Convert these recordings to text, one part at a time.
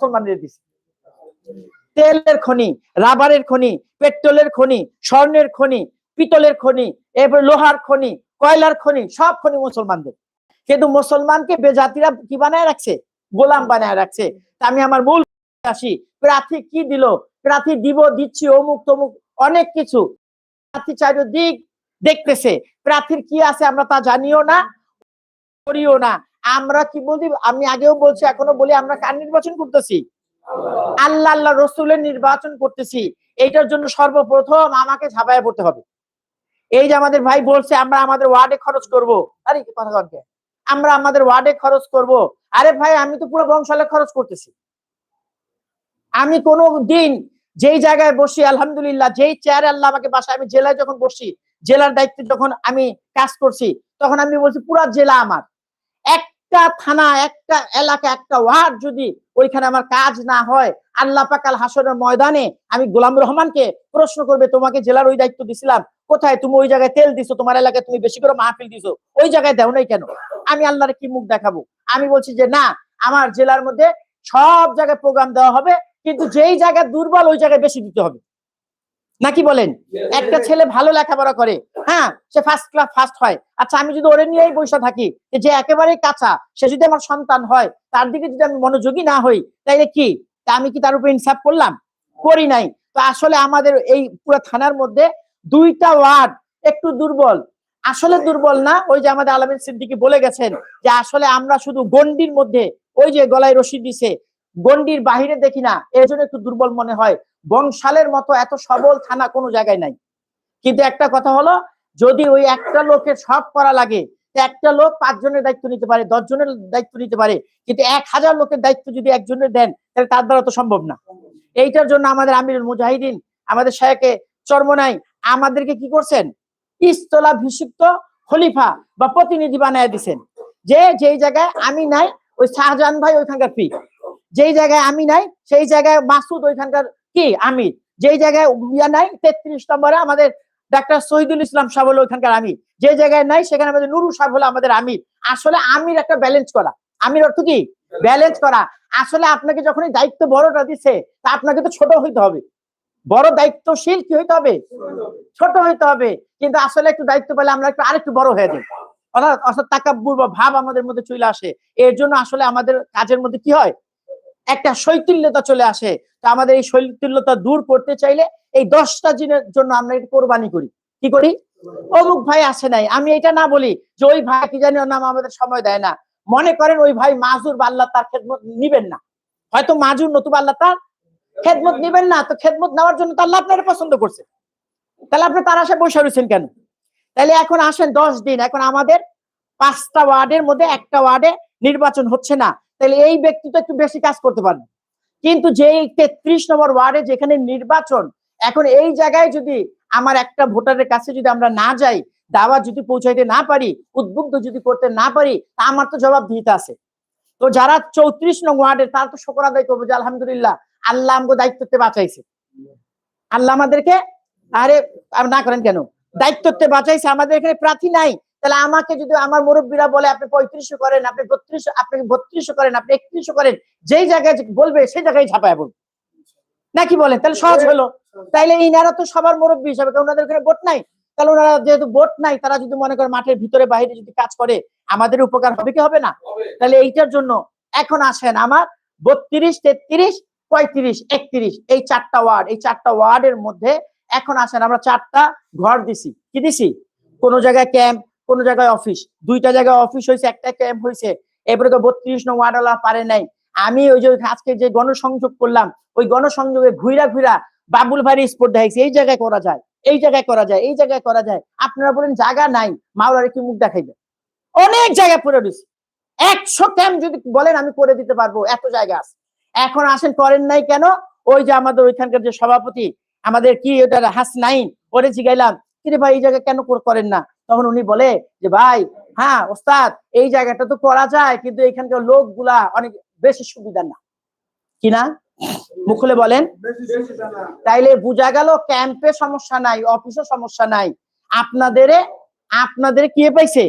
মুসলমানদের দিছে। তেলের খনি, রাবারের খনি, পেট্রোলের খনি, স্বর্ণের খনি, পিতলের খনি, এরপর লোহার খনি, কয়লার খনি, সব খনি মুসলমানদের। কিন্তু মুসলমানকে বেজাতিরা কি বানায় রাখছে? গোলাম বানায় রাখছে। আমি আমার মূল আসি, প্রার্থী কি দিল? প্রার্থী দিব, দিচ্ছি, অমুক, তমুক, অনেক কিছু। প্রার্থী চারিদিক দেখতেছে। প্রার্থীর কি আছে আমরা তা জানিও না, করিও না। আমরা কি বলি? আমি আগেও বলছি, এখনও বলি, আমরা কার নির্বাচন করতেছি? আল্লাহ আল্লাহ রসুলের নির্বাচন করতেছি। এইটার জন্য সর্বপ্রথম আমাকে ঝাঁপায় পড়তে হবে। এই যে আমাদের ভাই বলছে, আমরা আমাদের ওয়ার্ডে খরচ করব। আরে আমরা আমাদের ওয়ার্ডে খরচ করব। আরে ভাই, আমি তো পুরো বংশালে খরচ করতেছি। আমি কোনো দিন যেই জায়গায় বসি, আলহামদুলিল্লাহ, যেই চেয়ারে আল্লাহ আমাকে বাসায়, আমি জেলায় যখন বসি, জেলার দায়িত্বে যখন আমি কাজ করছি, তখন আমি বলছি, পুরা জেলা আমার। একটা থানা একটা এলাকা একটা ওয়ার্ড যদি ওইখানে আমার কাজ না হয় আল্লাহ পাকাল হাসনের ময়দানে আমি গোলাম রহমানকে প্রশ্ন করবে তোমাকে জেলার ওই দায়িত্ব দিছিলাম কোথায়? তুমি ওই জায়গায় তেল দিছো তোমার এলাকায় তুমি বেশি করে মাহফিল দিছো ওই জায়গায় দেও নাই কেন? আমি আল্লাহর কি মুখ দেখাবো? আমি বলছি যে না আমার জেলার মধ্যে সব জায়গায় প্রোগ্রাম দেওয়া হবে কিন্তু যেই জায়গায় দুর্বল ওই জায়গায় বেশি দিতে হবে। নাকি বলেন? একটা ছেলে ভালো লেখাপড়া করে হ্যাঁ সে ফার্স্ট ক্লাস ফার্স্ট হয়। আচ্ছা আমি যদি ওরে নিয়েই বসে থাকি যে একেবারেই কাঁচা, সে যদি আমার সন্তান হয়, তার দিকে যদি আমি মনোযোগী না হই, তাইলে কি? তা আমি কি তার উপর ইনসাফ করলাম? করি নাই। তো আসলে আমাদের এই পুরো থানার মধ্যে দুইটা ওয়ার্ড একটু দুর্বল। আসলে দুর্বল না, ওই যে আমাদের আলমিন সিদ্দিকি বলে গেছেন যে, আসলে আমরা শুধু গন্ডির মধ্যে, ওই যে গলায় রশি দিছে গন্ডির বাহিরে দেখি না এর জন্য একটু দুর্বল মনে হয়। বংশালের মতো এত সবল থানা কোনো জায়গায় নাই। কিন্তু একটা কথা হলো যদি ওই একটা লোকের সব করা লাগে একটা লোক পাঁচজনের দায়িত্ব নিতে পারে দশ জনের দায়িত্ব নিতে পারে, কিন্তু এক হাজার লোকের দায়িত্ব যদি একজনের দেন, তাহলে তার দ্বারা তো সম্ভব না। এইটার জন্য আমাদের আমিরুল মুজাহিদিন, আমাদের শায়কে চর্মনাই আমাদেরকে কি করছেন? ইস্তলা ভিষিক্ত খলিফা বা প্রতিনিধি বানায় দিছেন। যে যেই জায়গায় আমি নাই, ওই শাহজাহান ভাই ওইখানকার পি যেই জায়গায় আমি নাই, সেই জায়গায় মাসুদ ওইখানকার কি? আমির। যেই জায়গায় ইয়া নাই, তেত্রিশ নম্বরে আমাদের ডাক্তার শহীদুল ইসলাম সাহেব হলো ওইখানকার আমির। যে জায়গায় নাই সেখানে আমাদের নুরু সাহেব হলো আমাদের আমির। আসলে আমির একটা ব্যালেন্স করা। আমির অর্থ কি? ব্যালেন্স করা। আসলে আপনাকে যখন এই দায়িত্ব বড়টা দিচ্ছে তা আপনাকে তো ছোট হইতে হবে। বড় দায়িত্বশীল কি হইতে হবে। ছোট হইতে হবে। কিন্তু আসলে একটু দায়িত্ব পেলে আমরা একটু আরেকটু বড় হয়ে যাই। অর্থাৎ অর্থাৎ তাকাব্বুর বা ভাব আমাদের মধ্যে চলে আসে। এর জন্য আসলে আমাদের কাজের মধ্যে কি হয়? একটা শৈথিল্যতা চলে আসে। তো আমাদের এই শৈথিল্যতা দূর করতে চাইলে এই দশটা দিনের জন্য আমরা একটু কোরবানি করি। কি করি? অমুক ভাই আসে নাই। আমি এটা না বলি যে ওই ভাই কি জানি নাম আমাদের সময় দেয় না। মনে করেন ওই ভাই মাজুর বা আল্লাহ তার খেদমত নিবেন না। হয়তো মাজুর নতুবা আল্লাহ তার খেদমত নিবেন না, তো খেদমত নেওয়ার জন্য তো আল্লাহ আপনারা পছন্দ করছে। তাহলে আপনি তার আশায় বসে রয়েছেন কেন? তাহলে এখন আসেন দশ দিন। এখন আমাদের পাঁচটা ওয়ার্ডের মধ্যে একটা ওয়ার্ডে নির্বাচন হচ্ছে না। তাহলে এই ব্যক্তি তো একটু বেশি কাজ করতে পারবে। কিন্তু যেই তেত্রিশ নম্বর ওয়ার্ডে যেখানে নির্বাচন, এখন এই জায়গায় যদি আমার একটা ভোটারের কাছে যদি আমরা না যাই দাওয়া যদি পৌঁছাইতে না পারি, উদ্বুদ্ধ যদি করতে না পারি, তা আমার তো জবাব দিতে আছে। তো যারা চৌত্রিশ নং ওয়ার্ডের, তারা তো শকর আদায় করব যে আলহামদুলিল্লাহ, আল্লাহ আমাকে দায়িত্বতে বাঁচাইছে। আল্লাহ আমাদেরকে আর না করেন কেন? দায়িত্বতে বাঁচাইছে, আমাদের এখানে প্রার্থী নাই। তাহলে আমাকে যদি আমার মুরব্বীরা বলে আপনি পঁয়ত্রিশশো করেন আপনি বত্রিশ আপনি বত্রিশশো করেন আপনি একত্রিশশো করেন যেই জায়গায় বলবে সেই জায়গায় ঝাঁপায় বলবে নাকি বলেন? তাহলে সহজ হলো। তাইলে ইনারা তো সবার মুরব্বী হিসাবে কারণ ওনাদের ওখানে ভোট নাই। তাহলে ওনারা যেহেতু ভোট নাই তারা যদি মনে করে মাঠের ভিতরে বাইরে যদি কাজ করে আমাদের উপকার হবে কি হবে না? তাহলে এইটার জন্য এখন আসেন আমার বত্রিশ তেত্রিশ পঁয়ত্রিশ একত্রিশ এই চারটা ওয়ার্ড এই চারটা ওয়ার্ডের মধ্যে এখন আসেন আমরা চারটা ঘর দিছি। কি দিছি? কোন জায়গায় ক্যাম্প কোন জায়গায় অফিস দুইটা জায়গায় অফিস হয়েছে একটা ক্যাম্প হয়েছে এরপরে তো বত্রিশ নং ওয়ার্ডওয়ালা পারে নাই। আমি ওই যে আজকে যে গণসংযোগ করলাম, ওই গণসংযোগে ঘুরা ঘুরা বাবুল ভাই স্পোর্ট দেখাইছি। এই জায়গায় করা যায়, এই জায়গায় করা যায়, এই জায়গায় করা যায়। আপনারা বলেন জায়গা নাই, মাওলারে কি মুখ দেখাইবে? অনেক জায়গায় পড়ে রয়েছে। একশো ক্যাম্প যদি বলেন, আমি করে দিতে পারব। এত জায়গা আছে। এখন আসেন, করেন নাই কেন? ওই যে আমাদের ওইখানকার যে সভাপতি, আমাদের কি ওটা হাসনাইন, ওরে জিগাইলাম, কিরে ভাই, এই জায়গা কেন করে- করেন না? তখন উনি বলে যে ভাই হ্যাঁ ওস্তাদ এই জায়গাটা তো করা যায় কিন্তু এখানকার লোকগুলা অনেক বেশি সুবিধা না। কিনা মুখলে বলেন। তাইলে বোঝা গেল ক্যাম্পে সমস্যা নাই অফিসে সমস্যা নাই। আপনাদের আপনাদের কি পাইছে?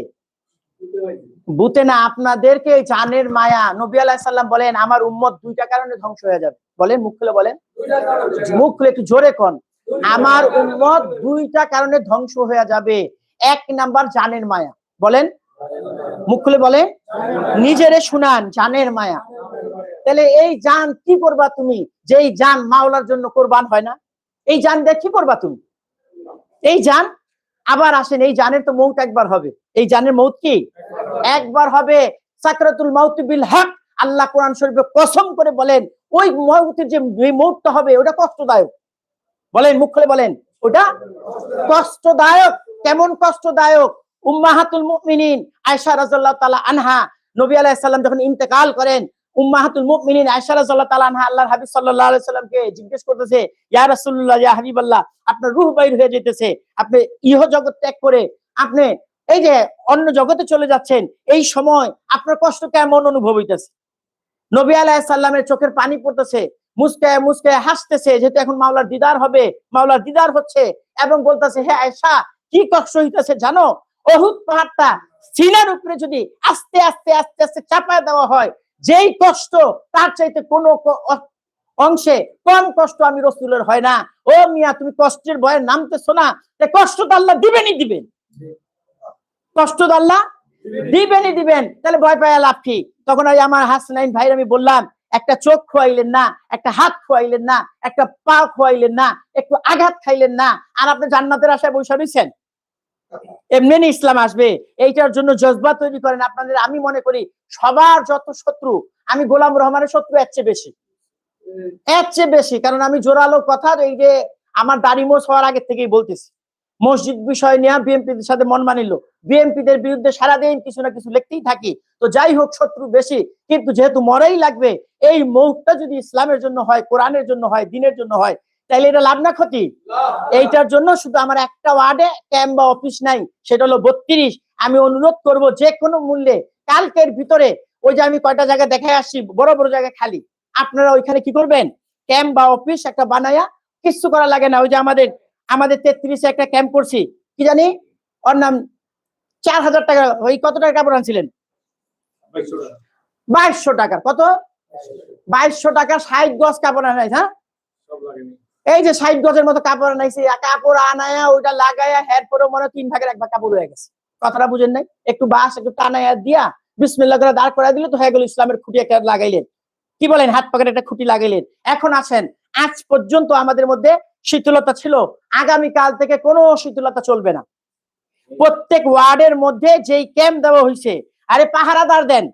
বুতে না আপনাদেরকে জানের মায়া। নবী আলাইসাল্লাম বলেন আমার উম্মত দুইটা কারণে ধ্বংস হয়ে যাবে। বলেন মুখ খুলে বলেন। মুখ খুলে একটু জোরে কন। আমার উম্মত দুইটা কারণে ধ্বংস হয়ে যাবে। এক নাম্বার জানের মায়া। বলেন? মুখ খুলে বলে নিজেরে শুনান, জানের মায়া। তাহলে এই জান কি করবা তুমি? যেই জান মাওলার জন্য কোরবান হয় না। এই জান দিয়ে কি করবা তুমি? এই জান, আবার আসেন, এই জানের তো মৌত একবার হবে। এই জানের মৌত কি? একবার হবে। সাকরাতুল মাউত বিল হক। আল্লাহ কোরআন শরীফে কসম করে বলেন, ওই মৌতের যে মৌতটা হবে, ওটা কষ্টদায়ক। বলেন, মুখ খুলে বলেন, ওটা কষ্টদায়ক। কেমন কষ্টদায়ক? উম্মাহাতুল মুমিনিন, আয়েশা রাদিয়াল্লাহু তাআলা আনহা, নবী আলাইহিস সালাম যখন ইন্তেকাল করেন, উম্মাহাতুল মুমিনিন আয়েশা রাদিয়াল্লাহু তাআলা আনহা আল্লাহর হাবিব সাল্লাল্লাহু আলাইহি সাল্লামকে জিজ্ঞেস করতেছে, ইয়া রাসূলুল্লাহ, ইয়া হাবিবাল্লাহ, আপনার রূহ বাইর হয়ে যেতেছে আপনি ইহ জগৎ ত্যাগ করে আপনি এই যে অন্য জগতে চলে যাচ্ছেন, এই সময় আপনার কষ্ট কেমন অনুভব হইতেছে? নবী আলাইহিস সাল্লামের চোখের পানি পড়তেছে, মুস্কায় মুস্কায় হাসতেছে, যেহেতু এখন মাওলার দিদার হবে, মাওলার দিদার হচ্ছে, এবং বলতেছে, হে আয়েশা কি কষ্ট হইতেছে জানো? অহুত পাহাড়টা সিনার উপরে যদি আস্তে আস্তে আস্তে আস্তে চাপায় দেওয়া হয়, যেই কষ্ট তার চাইতে কোনো অংশে কম কষ্ট আমি রসুলের হয় না। ও মিয়া, তুমি কষ্টের ভয়ে নামতেছো না। কষ্ট তো আল্লাহ দিবেনই দিবেন। কষ্ট তো আল্লাহ দিবেনই দিবেন। তাহলে ভয় পায় লাভ কি? তখন ওই আমার হাসনাইন ভাই আমি বললাম, একটা চোখ খোয়াইলেন না, একটা হাত খোয়াইলেন না, একটা পা খোয়াইলেন না, একটু আঘাত খাইলেন না। আর আপনি জান্নাতের আশায় বসে রয়েছেন এমনি ইসলাম আসবে। এইটার জন্য জজবা তৈরি করেন। আপনাদের, আমি মনে করি সবার যত শত্রু, আমি গোলাম রহমানের শত্রু এর চেয়ে বেশি। এর চেয়ে বেশি, কারণ আমি জোরালো কথা এই যে আমার দাড়ি মোষ হওয়ার আগে থেকেই বলতেছি। মসজিদ বিষয় নিয়ে বিএনপির সাথে মন মানিল। বিএনপিদের বিরুদ্ধে সারাদিন কিছু না কিছু লিখতেই থাকি। তো যাই হোক, শত্রু বেশি, কিন্তু যেহেতু মরাই লাগবে, এই মৌকটা যদি ইসলামের জন্য হয়, কোরআনের জন্য হয়, দিনের জন্য হয় তাহলে এটা লাভ না ক্ষতি? এইটার জন্য শুধু আমার একটা ওয়ার্ডে ক্যাম্প বা অফিস নাই, সেটা হলো বত্রিশ। আমি অনুরোধ করব যে কোনো মূল্যে কালকের ভিতরে ওই যে আমি কয়টা জায়গায় দেখে আসছি, বড় বড় জায়গায় খালি, আপনারা ওইখানে কি করবেন? ক্যাম্প বা অফিস একটা বানায়া কিচ্ছু করা লাগে না। ওই যে আমাদের আমাদের তেত্রিশে একটা ক্যাম্প করছি, কি জানি? ওর নাম চার হাজার টাকা, ওই কত টাকা কাপড় আনছিলেন? বাইশশো টাকার কত? বাইশশো টাকা, ষাট গজ কাপড় আনাই হ্যাঁ? এই যে ষাট গজের মতো কাপড় আনাইছি কাপড় আনায়া ওইটা লাগায়া হের পরে মনে তিন ভাগের এক ভাগ কাপড় হয়ে গেছে। কথাটা বুঝেন নাই? একটু বাস, একটু টানায়া দিয়া বিসমিল্লাহ করে দাঁড় করা দিলে তো হয়ে গেল ইসলামের খুঁটি একটা লাগাইলেন। কি বলেন, হাত পকেটে একটা খুঁটি লাগাইলেন? এখন আসেন আজ পর্যন্ত আমাদের মধ্যে শীতলতা ছিল আগামী কাল থেকে কোনো শীতলতা চলবে না। প্রত্যেক ওয়ার্ডের মধ্যে যেই ক্যাম্প দেওয়া হয়েছে আরে পাহারাদার দেন,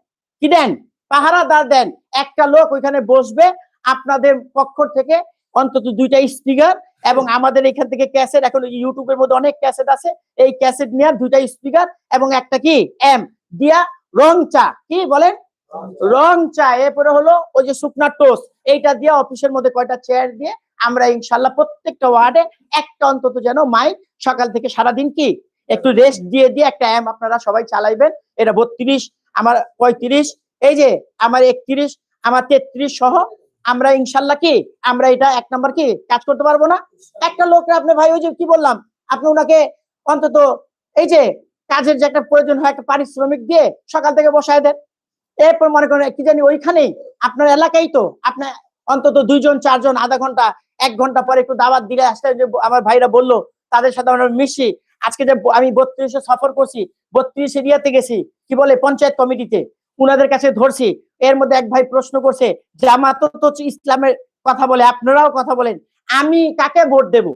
কি দেন? পাহারাদার দেন, একটা লোক ওইখানে বসবে, আপনাদের পক্ষ থেকে অন্তত দুইটা স্পিকার এবং আমাদের এখান থেকে ক্যাসেট, এখন ইউটিউবের মধ্যে অনেক ক্যাসেট আছে, এই ক্যাসেট নিয়ে দুইটা স্পিকার এবং একটা কি? এম দিয়া রং চা। কি বলেন? রং চা। এরপরে হলো ওই যে শুকনা টোস্ট। এইটা দিয়ে অফিসের মধ্যে কয়টা চেয়ার দিয়ে আমরা ইনশাল্লাহ প্রত্যেকটা ওয়ার্ডে একটা অন্তত যেন মাইক সকাল থেকে সারাদিন কি? একটু রেস্ট দিয়ে দিয়ে একটা অ্যাম আপনারা সবাই চালাইবেন। এটা বত্রিশ, আমার পঁয়ত্রিশ, এই যে আমার একত্রিশ, আমার তেত্রিশ সহ আমরা ইনশাল্লাহ কি? আমরা এটা এক নাম্বার কি? কাজ করতে পারব না? একটা লোকরা আপনি ভাই, ওই যে কি বললাম? আপনি ওনাকে অন্তত এই যে কাজের যে একটা প্রয়োজন হয়, একটা পারিশ্রমিক দিয়ে সকাল থেকে বসায় দেন। এরপর মনে করেন, কি জানি ওইখানেই আপনার এলাকায় তো আপনার অন্তত দুইজন, চারজন, আধা ঘণ্টা, এক ঘণ্টা পরে একটু দাওয়াত দিলে আসলে যে আমার ভাইরা বলল, তাদের সাথে আমরা মিশি। আজকে যে আমি বত্রিশে সফর করছি, বত্রিশ এরিয়াতে গেছি, কি বলে, পঞ্চায়েত কমিটিতে। উনাদের কাছে ধরছি। এর মধ্যে এক ভাই প্রশ্ন করছে জামাত তো ইসলামের কথা বলে, আপনারাও কথা বলেন, আমি কাকে ভোট দেব?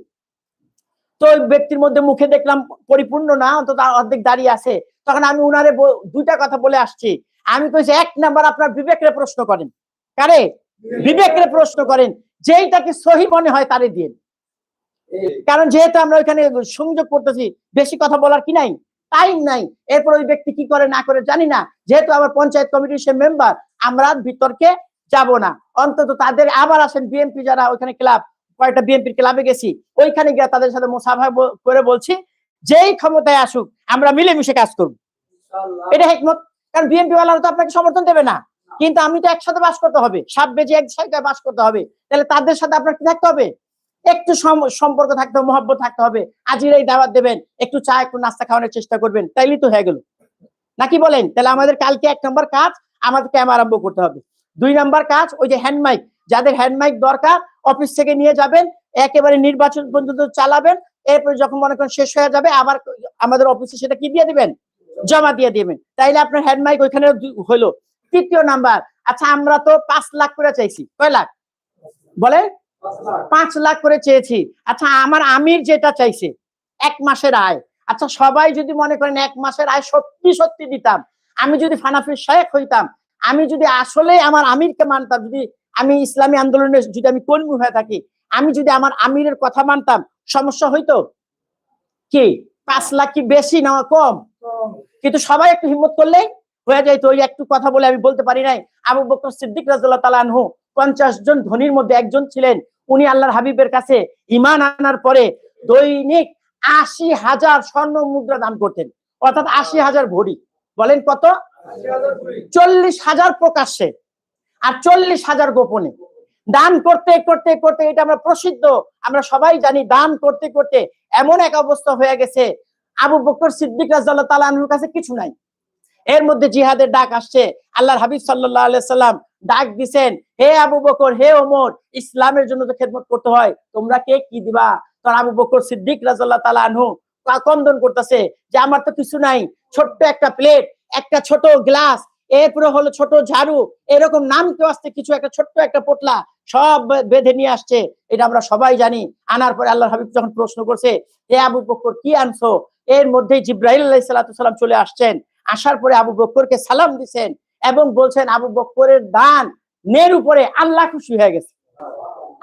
তো ওই ব্যক্তির মধ্যে মুখে দেখলাম পরিপূর্ণ না, অন্তত অর্ধেক দাঁড়িয়ে আছে। তখন আমি উনারে দুইটা কথা বলে আসছি। আমি কইছি, এক নাম্বার আপনার বিবেকরে প্রশ্ন করেন। কারে? বিবেকরে প্রশ্ন করেন, যেইটাকে সহি মনে হয় তারে দিয়ে কারণ যেহেতু আমরা ওইখানে সংযোগ করতেছি, বেশি কথা বলার কি নাই? টাইম নাই। এরপর ওই ব্যক্তি কি করে না করে জানি না। যেহেতু আমার পঞ্চায়েত কমিটির সে মেম্বার আমরা বিতর্কে যাব না। অন্তত তাদের আবার আসেন বিএনপি যারা ওইখানে ক্লাব কয়েকটা বিএনপির ক্লাবে গেছি। ওইখানে গিয়ে তাদের সাথে মোসাফা করে বলছি যেই ক্ষমতায় আসুক আমরা মিলেমিশে কাজ করব। এটা হেকমত। কারণ বিএনপি ওয়ালারা তো আপনাকে সমর্থন দেবে না। কিন্তু আমি তো একসাথে বাস করতে হবে। সাপ বেজে এক জায়গায় বাস করতে হবে। তাহলে তাদের সাথে আপনার কি থাকতে হবে? একটু সম- সম্পর্ক থাকতে হবে, মহব্বত থাকতে হবে। আজিরাই দাওয়াত দেবেন, একটু চা, একটু নাস্তা খাওয়ানোর চেষ্টা করবেন। তাইলেই তো হয়ে গেল। নাকি বলেন? তাহলে আমাদের কালকে এক নম্বর কাজ, আমাদের ক্যামেরা আরম্ভ করতে হবে। দুই নাম্বার কাজ, ওই যে হ্যান্ড মাইক যাদের হ্যান্ড মাইক দরকার অফিস থেকে নিয়ে যাবেন, একেবারে নির্বাচন পর্যন্ত চালাবেন, এরপরে যখন মনে করেন শেষ হয়ে যাবে, আবার আমাদের অফিসে সেটা কি দিয়ে দিবেন? জমা দিয়ে দিবেন। তাইলে আপনার হ্যান্ড মাইক ওইখানে হলো। তৃতীয় নাম্বার আচ্ছা আমরা তো পাঁচ লাখ করে চাইছি, কয় লাখ? বলে পাঁচ লাখ করে চেয়েছি। আচ্ছা আমার আমির যেটা চাইছে, এক মাসের আয়। আচ্ছা সবাই যদি মনে করেন এক মাসের আয় সত্যি সত্যি দিতাম, আমি যদি ফানাফির শেখ হইতাম, আমি যদি আসলে আমার আমিরকে মানতাম, যদি আমি ইসলামী আন্দোলনের যদি আমি কর্মী হয়ে থাকি, আমি যদি আমার আমিরের কথা মানতাম, সমস্যা হইতো? কি? পাঁচ লাখ কি বেশি না কম? কিন্তু সবাই একটু হিম্মত করলেই হয়ে যাইতো। ওই একটু কথা বলে আমি বলতে পারি নাই। আবু বকর সিদ্দিক রাজুল্লাহ তালা আনহু পঞ্চাশ জন ধনির মধ্যে একজন ছিলেন। উনি আল্লাহর হাবিবের কাছে ইমান আনার পরে দৈনিক আশি হাজার স্বর্ণ মুদ্রা দান করতেন। অর্থাৎ আশি হাজার ভরি। বলেন কত? চল্লিশ হাজার প্রকাশ্যে আর চল্লিশ হাজার গোপনে। দান করতে করতে করতে এটা আমরা প্রসিদ্ধ। আমরা সবাই জানি দান করতে করতে এমন এক অবস্থা হয়ে গেছে, আবু বকর সিদ্দিক রাজাল্লাহ তালা আনহুর কাছে কিছু নাই। এর মধ্যে জিহাদের ডাক আসছে, আল্লাহর হাবিব সাল্লাহ আলাইহি সাল্লাম ডাক দিছেন, হে আবু বকর, হে ওমর, ইসলামের জন্য তো খেদমত করতে হয়, তোমরা কে কি দিবা? তখন আবু বকর সিদ্দিক রাজাল্লাহ তালা আনহু কন্দন করতেছে যে, আমার তো কিছু নাই, ছোট্ট একটা প্লেট, একটা ছোট গ্লাস, এরপরে হলো ছোট ঝাড়ু, এরকম নাম কেউ আসছে, কিছু একটা ছোট্ট একটা পোটলা, সব বেঁধে নিয়ে আসছে, এটা আমরা সবাই জানি। আনার পরে আল্লাহ হাবিব যখন প্রশ্ন করছে, হে আবু বকর, কি আনছো? এর মধ্যেই জিব্রাহিল আলাইহিস সালাম চলে আসছেন, আসার পরে আবু বকরকে সালাম দিছেন এবং বলছেন আবু বকরের দান নের উপরে আল্লাহ খুশি হয়ে গেছে।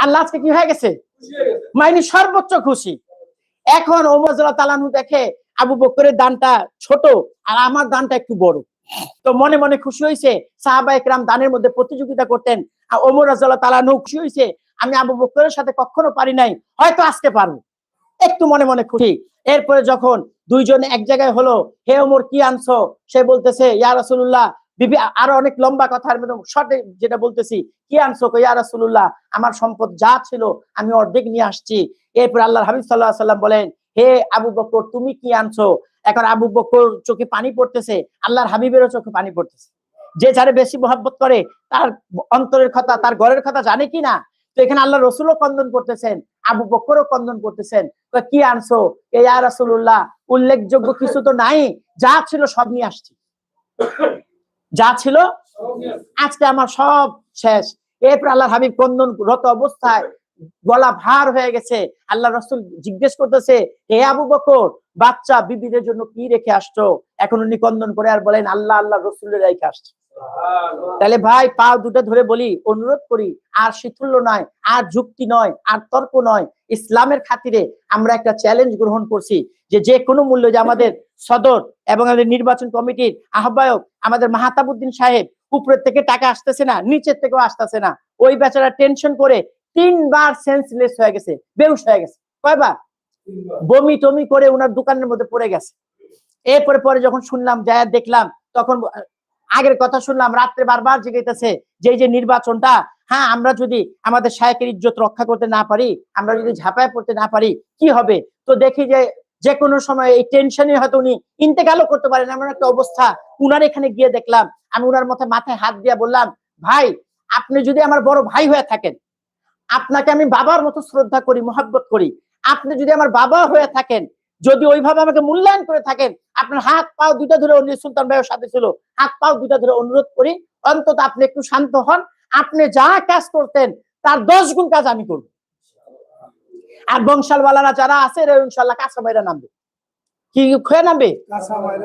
আল্লাহ আজকে কি হয়ে গেছে? মাইনি সর্বোচ্চ খুশি। এখন ওমর তালানু দেখে আবু বকরের দানটা ছোট আর আমার দানটা একটু বড়। তো মনে মনে খুশি হয়েছে সাহাবা একরাম দানের মধ্যে প্রতিযোগিতা করতেন আর ওমর রাজাল্লাহ তালানু খুশি হয়েছে আমি আবু বকরের সাথে কখনো পারি নাই হয়তো আজকে পারব। একটু মনে মনে খুশি। এরপরে যখন দুইজন এক জায়গায় হলো হে ওমর কি আনছো? সে বলতেছে ইয়া রাসূলুল্লাহ বিবি আরও অনেক লম্বা কথার মধ্যে শর্টে যেটা বলতেছি, কি আনছো ইয়া রাসূলুল্লাহ, আমার সম্পদ যা ছিল আমি অর্ধেক নিয়ে আসছি। এরপর আল্লাহর হাবিব সাল্লাল্লাহু আলাইহি সাল্লাম বলেন, হে আবু বকর, তুমি কি আনছো? এখন আবু বকর চোখে পানি পড়তেছে, আল্লাহর হাবিবেরও চোখে পানি পড়তেছে। যে যারে বেশি মহব্বত করে, তার অন্তরের কথা, তার ঘরের কথা জানে কি না? তো এখানে আল্লাহ রসুলও কন্দন করতেছেন, আবু বকরও কন্দন করতেছেন। কি আনছো? এ ইয়া রাসূলুল্লাহ, উল্লেখযোগ্য কিছু তো নাই, যা ছিল সব নিয়ে আসছি। যা ছিল আজকে আমার সব শেষ। এরপর আল্লাহ হাবিব রত অবস্থায় গলা ভার হয়ে গেছে। আল্লাহ রসুল জিজ্ঞেস করতেছে হে আবু বকর বাচ্চা বিবিদের জন্য কি রেখে আসছো? এখন উনি কন্দন করে আর বলেন আল্লাহ আল্লাহ রসুলের রেখে আসছে। তাহলে ভাই পা দুটো ধরে বলি অনুরোধ করি আর শিথুল্য নয় আর যুক্তি নয় আর তর্ক নয় ইসলামের খাতিরে আমরা একটা চ্যালেঞ্জ গ্রহণ করছি যে যে কোনো মূল্য যে আমাদের সদর এবং আমাদের নির্বাচন কমিটির আহ্বায়ক আমাদের মাহাতাবুদ্দিন সাহেব উপরের থেকে টাকা আসতেছে না নিচের থেকেও আসতেছে না। ওই বেচারা টেনশন করে তিনবার সেন্সলেস হয়ে গেছে বেউস হয়ে গেছে। কয়বার? বমি টমি করে ওনার দোকানের মধ্যে পড়ে গেছে। এরপরে পরে যখন শুনলাম যায় দেখলাম তখন আগের কথা শুনলাম রাত্রে বারবার জেগেতেছে যে যে নির্বাচনটা হ্যাঁ আমরা যদি আমাদের শায়কের ইজ্জত রক্ষা করতে না পারি আমরা যদি ঝাঁপায় পড়তে না পারি কি হবে? তো দেখি যে যে কোনো সময় এই টেনশনে হয়তো উনি ইন্তেকালও করতে পারেন এমন একটা অবস্থা। উনার এখানে গিয়ে দেখলাম আমি উনার মাথায় মাথায় হাত দিয়া বললাম ভাই আপনি যদি আমার বড় ভাই হয়ে থাকেন আপনাকে আমি বাবার মতো শ্রদ্ধা করি মোহাব্বত করি। আপনি যদি আমার বাবা হয়ে থাকেন যদি ওইভাবে আমাকে মূল্যায়ন করে থাকেন আপনার হাত পাও দুইটা ধরে অন্য সুলতান ভাইয়ের সাথে ছিল হাত পাও দুইটা ধরে অনুরোধ করি অন্তত আপনি একটু শান্ত হন আপনি যা কাজ করতেন তার দশ গুণ কাজ আমি করব। আর বংশালওয়ালারা যারা আছে ইনশাল্লাহ কাঁচা বাইরা নামবে। কি খেয়ে নামবে?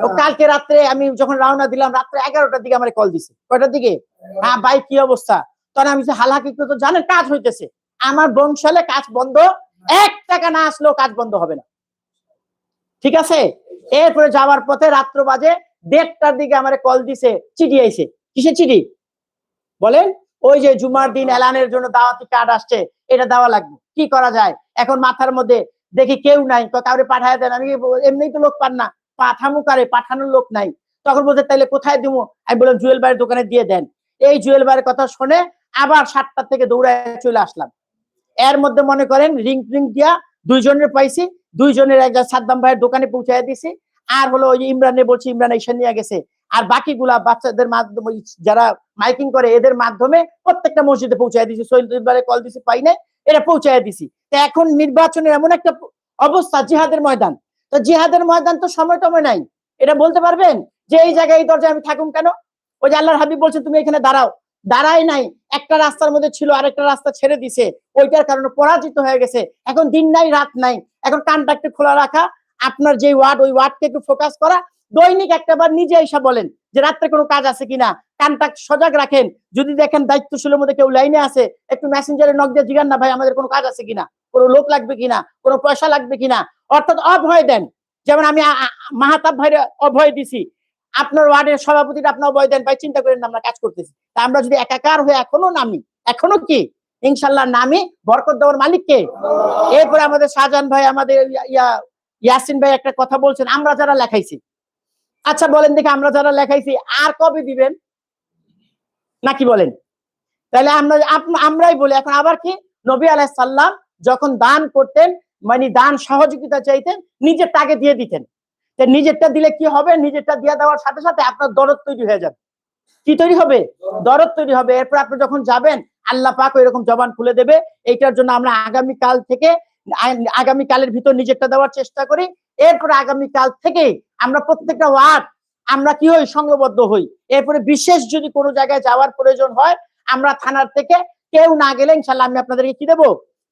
ও কালকে রাত্রে আমি যখন রওনা দিলাম রাত্রে এগারোটার দিকে আমার কল দিছে। কয়টার দিকে? হ্যাঁ ভাই কি অবস্থা? তখন আমি হালাকি তো জানেন কাজ হইতেছে। আমার বংশালে কাজ বন্ধ, এক টাকা না আসলেও কাজ বন্ধ হবে না। ঠিক আছে? এরপরে যাওয়ার পথে রাত্র বাজে, দেড়টার দিকে আমার কল দিছে, চিঠি আইছে। কিসে চিঠি? বলেন, ওই যে জুমার দিন এলানের জন্য দাওয়াতি কার্ড আসছে, এটা দেওয়া লাগবে। কি করা যায়? এখন মাথার মধ্যে দেখি কেউ নাই কাউরে পাঠায় দেন, আমি এমনি তো লোক পান না। পাঠামু কারে? পাঠানোর লোক নাই। তখন বলতে তাইলে কোথায় দিব আমি বললাম, জুয়েল ভাইয়ের দোকানে দিয়ে দেন। এই জুয়েল ভাইয়ের কথা শুনে আবার সাতটা থেকে দৌড়ায় চলে আসলাম। এর মধ্যে মনে করেন রিং রিং দিয়া দুইজনের পাইছি, দুইজনের একজন সাদ্দাম ভাইয়ের দোকানে পৌঁছায় দিছি। আর হলো ওই ইমরানে বলছি, ইমরান এসে নিয়ে গেছে। আর বাকিগুলা বাচ্চাদের মাধ্যমে যারা মাইকিং করে, এদের মাধ্যমে প্রত্যেকটা মসজিদে পৌঁছায় দিছি। সৈয়দবারে কল দিছি, পাই নাই এটা পৌঁছায় দিছি। তো এখন নির্বাচনের এমন একটা অবস্থা, জিহাদের ময়দান। তো জিহাদের ময়দান তো সময় টময় নাই। এটা বলতে পারবেন? যে এই জায়গায় এই দরজায় আমি থাকুম কেন? ওই যে আল্লাহর হাবিব বলছেন তুমি এখানে দাঁড়াও। দাঁড়াই নাই। একটা রাস্তার মধ্যে ছিল, আরেকটা রাস্তা ছেড়ে দিছে। ওইটার কারণে পরাজিত হয়ে গেছে। এখন দিন নাই, রাত নাই। এখন কানটা একটু খোলা রাখা, আপনার যে ওয়ার্ড, ওই ওয়ার্ডকে একটু ফোকাস করা। দৈনিক একটা বার নিজে এসে বলেন যে, রাত্রে কোনো কাজ আছে কিনা? কানটা সজাগ রাখেন। যদি দেখেন দায়িত্বশীলের মধ্যে কেউ লাইনে আছে, একটু মেসেঞ্জারে নক দিয়ে জিগান না, ভাই, আমাদের কোনো কাজ আছে কিনা? কোনো লোক লাগবে কিনা? কোনো পয়সা লাগবে কিনা? অর্থাৎ অভয় দেন। যেমন আমি মাহাতাব ভাইরে অভয় দিছি। আপনার ওয়ার্ডের সভাপতিটা আপনার অভয় দেন, ভাই চিন্তা করেন আমরা কাজ করতেছি। তা আমরা যদি একাকার হয়ে এখনও নামি, এখনও কি? ইনশাল্লাহ নামি। বরকত দেওয়ার মালিক কে? এরপরে আমাদের শাহজাহান ভাই, আমাদের ইয়া- ইয়া, ইয়াসিন ভাই একটা কথা বলছেন, আমরা যারা লেখাইছি। আচ্ছা বলেন দেখি আমরা যারা লেখাইছি, আর কবে দিবেন? নাকি বলেন? তাহলে আমরা আমরাই বলি, এখন আবার কি? নবী আলাইহিস সাল্লাম যখন দান করতেন মানে দান সহযোগিতা চাইতেন, নিজের তাকে দিয়ে দিতেন। তো নিজেরটা দিলে কি হবে? নিজেরটা দিয়ে দেওয়ার সাথে সাথে আপনার দরদ তৈরি হয়ে যাবে। কি তৈরি হবে? দরদ তৈরি হবে। এরপর আপনি যখন যাবেন, আল্লাহ পাক এরকম জবান খুলে দেবে। এইটার জন্য আমরা আগামী কাল থেকে আগামী কালের ভিতর নিজেরটা দেওয়ার চেষ্টা করি। এরপর আগামী কাল থেকে আমরা প্রত্যেকটা ওয়ার্ড আমরা কি হই? সংঘবদ্ধ হই। এরপরে বিশেষ যদি কোনো জায়গায় যাওয়ার প্রয়োজন হয়, আমরা থানার থেকে কেউ না গেলে ইনশাল্লাহ আমি আপনাদেরকে কি দেবো?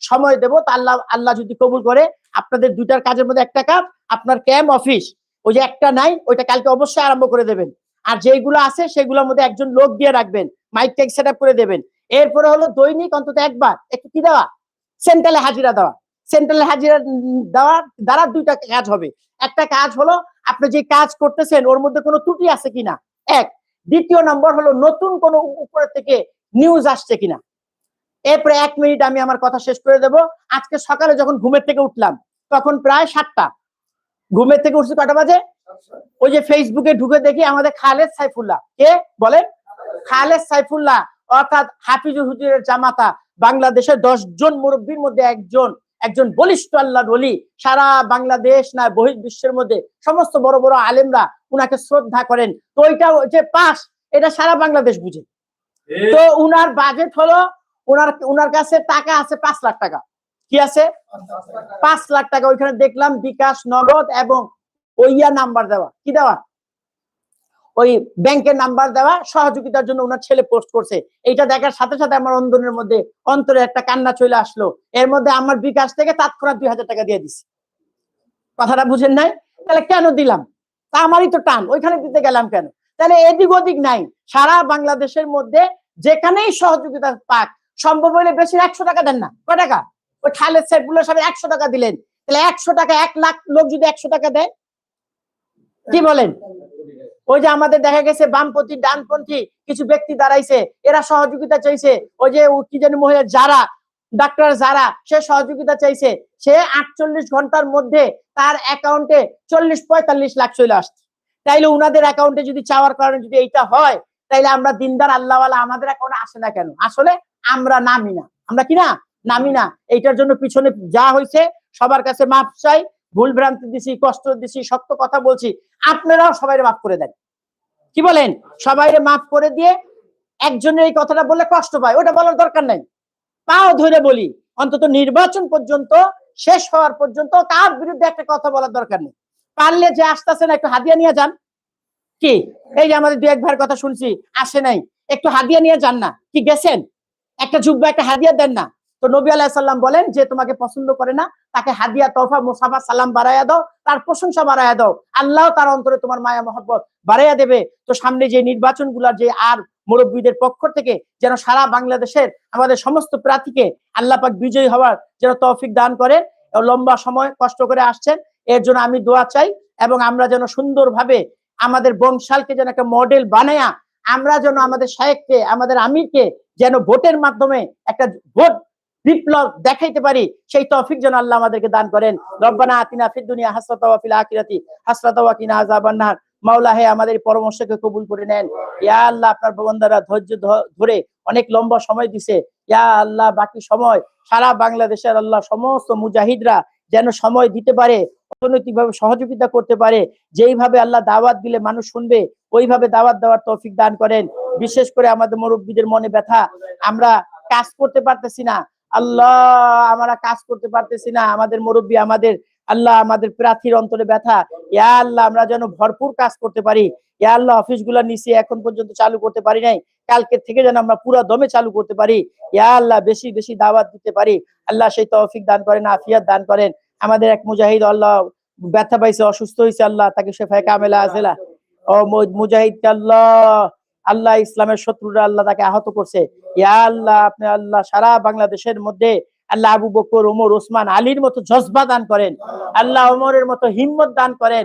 সময় দেবো, তা আল্লাহ আল্লাহ যদি কবুল করে, আপনাদের দুইটার কাজের মধ্যে একটা কাজ, আপনার ক্যাম্প অফিস, ওই যে একটা নাই, ওইটা কালকে অবশ্যই আরম্ভ করে দেবেন। আর যেগুলো আছে, সেগুলোর মধ্যে একজন লোক দিয়ে রাখবেন মাইক টেক সেট করে দেবেন। এরপরে হলো দৈনিক অন্তত একবার, একটু কি দেওয়া? সেন্ট্রালে হাজিরা দেওয়া। সেন্ট্রালে হাজিরা দেওয়ার দ্বারা দুইটা কাজ হবে। একটা কাজ হলো, আপনি যে কাজ করতেছেন, ওর মধ্যে কোনো ত্রুটি আছে কিনা? এক। দ্বিতীয় নম্বর হলো, নতুন কোনো উপরে থেকে নিউজ আসছে কিনা? এরপরে এক মিনিট আমি আমার কথা শেষ করে দেব। আজকে সকালে যখন ঘুমের থেকে উঠলাম তখন প্রায় সাতটা। ঘুমের থেকে উঠছে কটা বাজে? ওই যে ফেসবুকে ঢুকে দেখি আমাদের খালেদ সাইফুল্লাহ। কে? বলেন। খালেদ সাইফুল্লাহ অর্থাৎ হাফিজুল হুজুরের জামাতা বাংলাদেশের দশ জন মুরব্বীর মধ্যে একজন একজন বলিষ্ঠ আল্লাহ বলি সারা বাংলাদেশ না বহির বিশ্বের মধ্যে সমস্ত বড় বড় আলেমরা উনাকে শ্রদ্ধা করেন। তো ওইটা যে পাস এটা সারা বাংলাদেশ বুঝে। তো উনার বাজেট হলো উনার উনার কাছে টাকা আছে পাঁচ লাখ টাকা। কি আছে? পাঁচ লাখ টাকা। ওইখানে দেখলাম বিকাশ, নগদ এবং ওইয়া নাম্বার দেওয়া। কি দেওয়া? ওই ব্যাংকের নাম্বার দেওয়া। সহযোগিতার জন্য ওনার ছেলে পোস্ট করছে। এইটা দেখার সাথে সাথে আমার অন্তরের মধ্যে অন্তরে একটা কান্না চলে আসলো। এর মধ্যে আমার বিকাশ থেকে তৎক্ষণাৎ দুই হাজার টাকা দিয়ে দিছি। কথাটা বুঝেন নাই? তাহলে কেন দিলাম? তা আমারই তো টান। ওইখানে দিতে গেলাম কেন? তাহলে এদিক ওদিক নাই। সারা বাংলাদেশের মধ্যে যেখানেই সহযোগিতা পাক সম্ভব হলে বেশি একশো টাকা দেন না। কয় টাকা? ওই খালেদ সাইফুল্লাহ সাহেব একশো টাকা দিলেন। তাহলে একশো টাকা, এক লাখ লোক যদি একশো টাকা দেয়, কি বলেন? ওই যে আমাদের দেখা গেছে বামপন্থী, ডানপন্থী কিছু ব্যক্তি দাঁড়াইছে, এরা সহযোগিতা চাইছে। ওই যে কি জানি মহিলা যারা, ডাক্তার যারা, সে সহযোগিতা চাইছে। সে আটচল্লিশ ঘণ্টার মধ্যে তার অ্যাকাউন্টে চল্লিশ, পঁয়তাল্লিশ লাখ চলে আসছে। তাইলে উনাদের অ্যাকাউন্টে যদি চাওয়ার কারণে যদি এইটা হয়, তাইলে আমরা দিনদার, আল্লাহওয়ালা আমাদের অ্যাকাউন্টে আসে না কেন? আসলে আমরা নামি না। আমরা কি না? নামি না। এইটার জন্য পিছনে যা হয়েছে সবার কাছে মাপ চাই, ভুল ভ্রান্তি দিছি, কষ্ট দিছি, সত্য কথা বলছি, আপনারাও সবাই মাফ করে দেন। কি বলেন? সবাই মাফ করে দিয়ে একজনের এই কথাটা বললে কষ্ট পায়, ওটা বলার দরকার নাই। পাও ধরে বলি, অন্তত নির্বাচন পর্যন্ত, শেষ হওয়ার পর্যন্ত তার বিরুদ্ধে একটা কথা বলার দরকার নেই। পারলে যে আসতেছে না, একটু হাদিয়া নিয়ে যান। কি? এই যে আমাদের দু এক ভাইয়ের কথা শুনছি, আসে নাই। একটু হাদিয়া নিয়ে যান না। কি গেছেন? একটা যুব্বা একটা হাদিয়া দেন না। তো নবী আলাইসাল্লাম বলেন যে, তোমাকে পছন্দ করে না, তাকে হাদিয়া তোফা মুসাফা, সালাম বাড়াইয়া দাও, তার প্রশংসা বাড়াইয়া দাও। আল্লাহ তার অন্তরে তোমার মায়া, মহব্বত বাড়াইয়া দেবে। তো সামনে যে নির্বাচনগুলার যে আর মুরব্বীদের পক্ষ থেকে যেন সারা বাংলাদেশের আমাদের সমস্ত প্রার্থীকে আল্লাহ পাক বিজয়ী হওয়ার যেন তৌফিক দান করে লম্বা সময় কষ্ট করে আসছেন, এর জন্য আমি দোয়া চাই এবং আমরা যেন সুন্দরভাবে আমাদের বংশালকে যেন একটা মডেল বানায়া, আমরা যেন আমাদের শায়েককে, আমাদের আমিরকে যেন ভোটের মাধ্যমে একটা ভোট বিপ্লব দেখাইতে পারি, সেই তৌফিক যেন আল্লাহ আমাদেরকে দান করেন। রব্বানা আতিনা ফিদ দুনিয়া হাসরাতা ওয়া ফিল আখিরাতি ওয়া কিনা আযাবান নার। মাওলা হে আমাদের পরামর্শকে কবুল করে নেন। ইয়া আল্লাহ, আপনার বান্দারা ধৈর্য ধরে অনেক লম্বা সময় দিছে। ইয়া আল্লাহ, বাকি সময় সারা বাংলাদেশের আল্লাহ সমস্ত মুজাহিদরা যেন সময় দিতে পারে, অর্থনৈতিকভাবে সহযোগিতা করতে পারে। যেইভাবে আল্লাহ দাওয়াত দিলে মানুষ শুনবে, ওইভাবে দাওয়াত দেওয়ার তৌফিক দান করেন। বিশেষ করে আমাদের মুরব্বীদের মনে ব্যথা। আমরা কাজ করতে পারতেছি না। আল্লাহ, আমরা কাজ করতে পারতেছি না। আমাদের মুরব্বী, আমাদের আল্লাহ, আমাদের প্রার্থীর অন্তরে ব্যথা। ইয়া আল্লাহ, আমরা যেন ভরপুর কাজ করতে পারি। ইয়া আল্লাহ অফিসগুলা নিচে এখন পর্যন্ত চালু করতে পারি নাই। কালকে থেকে যেন আমরা পুরো দমে চালু করতে পারি। ইয়া আল্লাহ, বেশি বেশি দাওয়াত দিতে পারি। আল্লাহ সেই তৌফিক দান করেন, আফিয়াত দান করেন। আমাদের এক মুজাহিদ, আল্লাহ, ব্যথা পাইছে, অসুস্থ হয়েছে আল্লাহ তাকে শেফায় কামেলা আজেলা। ও মুজাহিদ, আল্লাহ আল্লাহ ইসলামের শত্রুরা আল্লাহ তাকে আহত করছে। ইয়া আল্লাহ, আপনি আল্লাহ সারা বাংলাদেশের মধ্যে আল্লাহ আবু বকর, ওমর, ওসমান, আলীর মতো জজবা দান করেন। আল্লাহ ওমরের মতো হিম্মত দান করেন।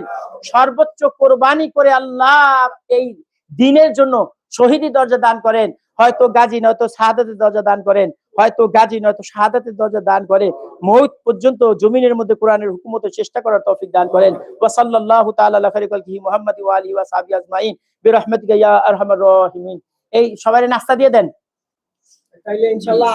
সর্বোচ্চ কোরবানি করে আল্লাহ এই দিনের জন্য শহীদি দরজা দান করেন। হয়তো গাজী, নয়তো শাহাদাতের দরজা দান করেন। হয়তো গাজী নয়তো শাহাদাতের দরজা দান করে। মৌত পর্যন্ত জমিনের মধ্যে কোরআনের হুকুমতের চেষ্টা করার তৌফিক দান করেন। ওয়া সাল্লাল্লাহু তাআলা আলা মুহাম্মদ ওয়া আলিহি ওয়া সাহবিহি আজমাইন। বিরহমাতিকা ইয়া আরহামার রাহিমিন। এই সবাই নাস্তা দিয়ে দেন। তাইলে ইনশাল্লাহ